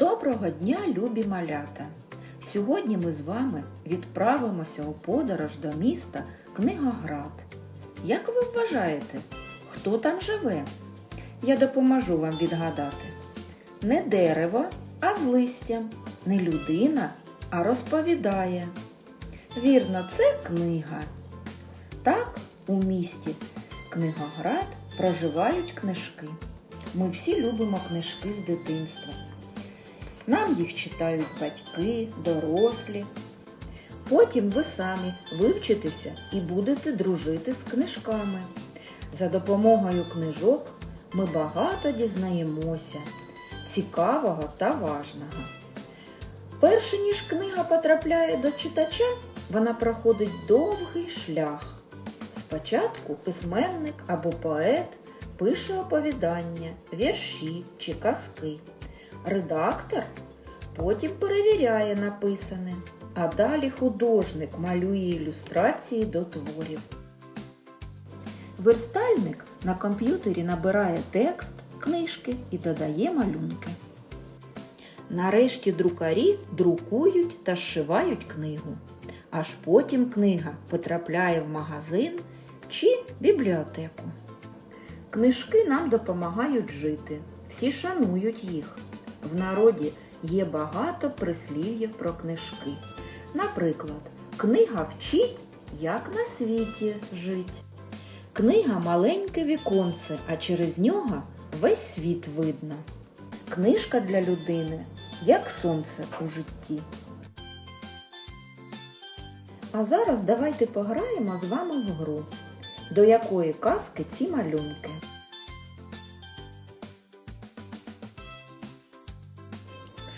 Доброго дня, любі малята! Сьогодні ми з вами відправимося у подорож до міста Книгоград. Як ви вважаєте, хто там живе? Я допоможу вам відгадати. Не дерево, а з листям, не людина, а розповідає. Вірно, це книга. Так, у місті Книгоград проживають книжки. Ми всі любимо книжки з дитинства. Нам їх читають батьки, дорослі. Потім ви самі вивчитеся і будете дружити з книжками. За допомогою книжок ми багато дізнаємося, цікавого та важного. Перше ніж книга потрапляє до читача, вона проходить довгий шлях. Спочатку письменник або поет пише оповідання, вірші чи казки. Редактор потім перевіряє написане, а далі художник малює ілюстрації до творів. Верстальник на комп'ютері набирає текст книжки і додає малюнки. Нарешті друкарі друкують та зшивають книгу. Аж потім книга потрапляє в магазин чи бібліотеку. Книжки нам допомагають жити, всі шанують їх. В народі є багато прислів'їв про книжки. Наприклад, книга вчить, як на світі жить. Книга маленьке віконце, а через нього весь світ видно. Книжка для людини, як сонце у житті. А зараз давайте пограємо з вами в гру, до якої казки ці малюнки.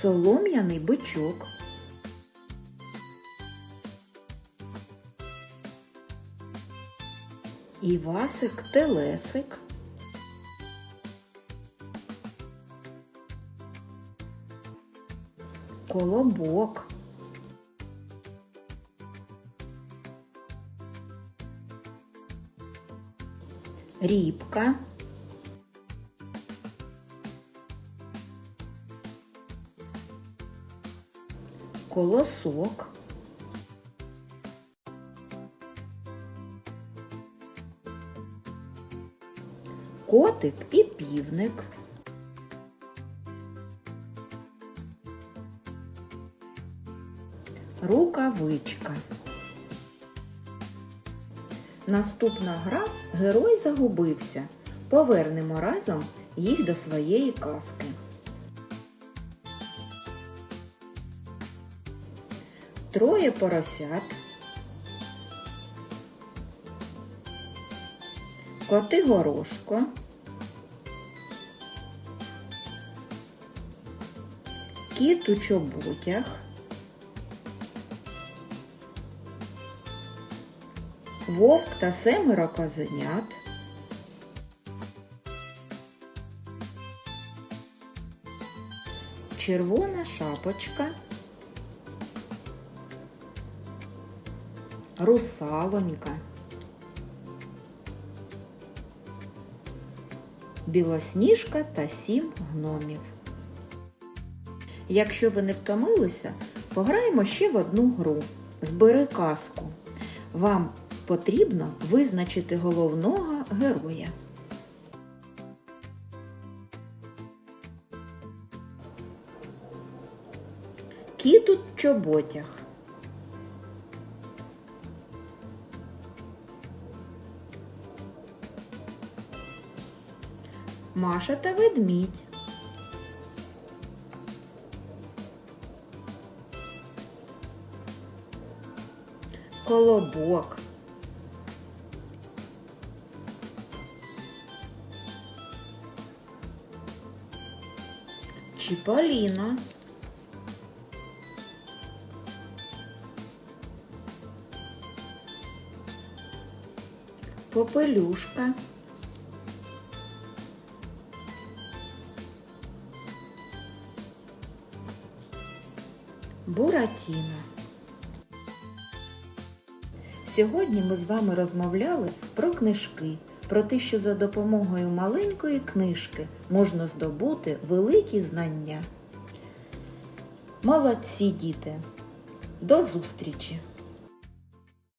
Солом'яний бичок. Івасик Телесик. Колобок. Рібка. Колосок. Котик і півник. Рукавичка. Наступна гра Герой загубився. Повернемо разом їх до своєї казки. Троє поросят. Коти горошко. Кіт у чоботях. Вовк та семеро козенят. Червона шапочка. Русалонька. Білосніжка та сім гномів. Якщо ви не втомилися, пограємо ще в одну гру. Збери казку. Вам потрібно визначити головного героя. Кіт у чоботях. Маша та ведмідь. Колобок. Чіполіно. Попелюшка. Буратіно. Сьогодні ми з вами розмовляли про книжки, про те, що за допомогою маленької книжки можна здобути великі знання. Молодці, діти! До зустрічі!